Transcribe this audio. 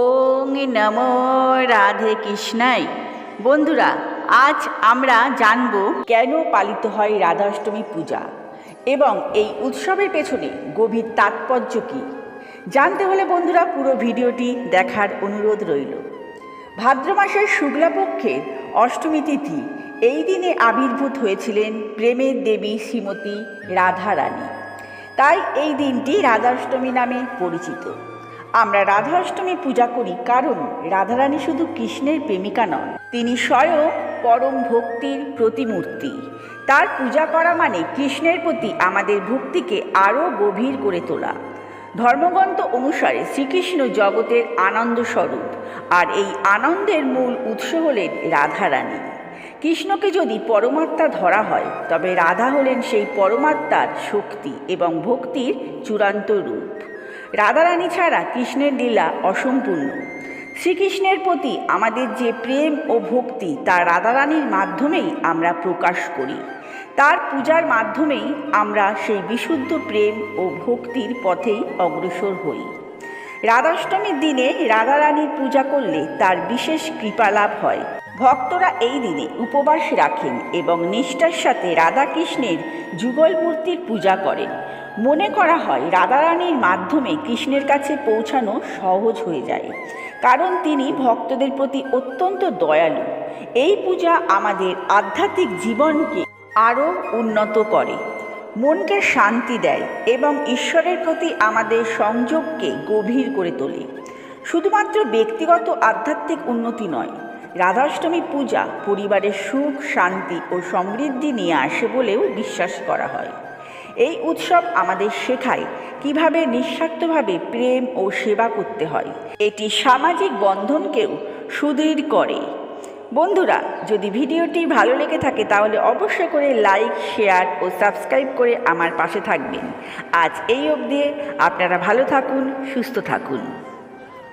ওং নমো রাধে কৃষ্ণাই বন্ধুরা, আজ আমরা জানব কেন পালিত হয় রাধাষ্টমী পূজা এবং এই উৎসবের পেছনে গভীর তাৎপর্য কী? জানতে হলে বন্ধুরা পুরো ভিডিওটি দেখার অনুরোধ রইল। ভাদ্র মাসের শুক্লাপক্ষের অষ্টমী তিথি এই দিনে আবির্ভূত হয়েছিলেন প্রেমের দেবী শ্রীমতী রাধারানী। তাই এই দিনটি রাধাষ্টমী নামে পরিচিত। আমরা রাধাষ্টমী পূজা করি কারণ রাধারানী শুধু কৃষ্ণের প্রেমিকা নন, তিনি স্বয়ং পরম ভক্তির প্রতিমূর্তি। তার পূজা করা মানে কৃষ্ণের প্রতি আমাদের ভক্তিকে আরও গভীর করে তোলা। ধর্মগ্রন্থ অনুসারে শ্রীকৃষ্ণ জগতের আনন্দ স্বরূপ আর এই আনন্দের মূল উৎস হলেন রাধারানী। কৃষ্ণকে যদি পরমাত্মা ধরা হয়, তবে রাধা হলেন সেই পরমাত্মার শক্তি এবং ভক্তির চূড়ান্ত রূপ। রাধারানী ছাড়া কৃষ্ণের লীলা অসম্পূর্ণ। শ্রীকৃষ্ণের প্রতি আমাদের যে প্রেম ও ভক্তি তা রাধারানীর মাধ্যমেই আমরা প্রকাশ করি। তার পূজার মাধ্যমেই আমরা সেই বিশুদ্ধ প্রেম ও ভক্তির পথেই অগ্রসর হই। রাধাষ্টমীর দিনে রাধারানীর পূজা করলে তার বিশেষ কৃপা লাভ হয়। ভক্তরা এই দিনে উপবাস রাখেন এবং নিষ্ঠার সাথে রাধাকৃষ্ণের যুগল মূর্তির পূজা করেন। মনে করা হয় রাধারানীর মাধ্যমে কৃষ্ণের কাছে পৌঁছানো সহজ হয়ে যায়। কারণ তিনি ভক্তদের প্রতি অত্যন্ত দয়ালু। এই পূজা আমাদের আধ্যাত্মিক জীবনকে আরও উন্নত করে। মনকে শান্তি দেয় এবং ঈশ্বরের প্রতি আমাদের সংযোগকে গভীর করে তোলে। শুধুমাত্র ব্যক্তিগত আধ্যাত্মিক উন্নতি নয়, রাধাষ্টমী পূজা পরিবারের সুখ, শান্তি ও সমৃদ্ধি নিয়ে আসে বলেও বিশ্বাস করা হয়। এই উৎসব আমাদের শেখায় কীভাবে নিঃস্বার্থভাবে প্রেম ও সেবা করতে হয়। এটি সামাজিক বন্ধনকেও সুদৃঢ় করে। বন্ধুরা, যদি ভিডিওটি ভালো লেগে থাকে তাহলে অবশ্যই করে লাইক শেয়ার ও সাবস্ক্রাইব করে আমার পাশে থাকবেন। আজ এই অবধি আপনারা ভালো থাকুন, সুস্থ থাকুন।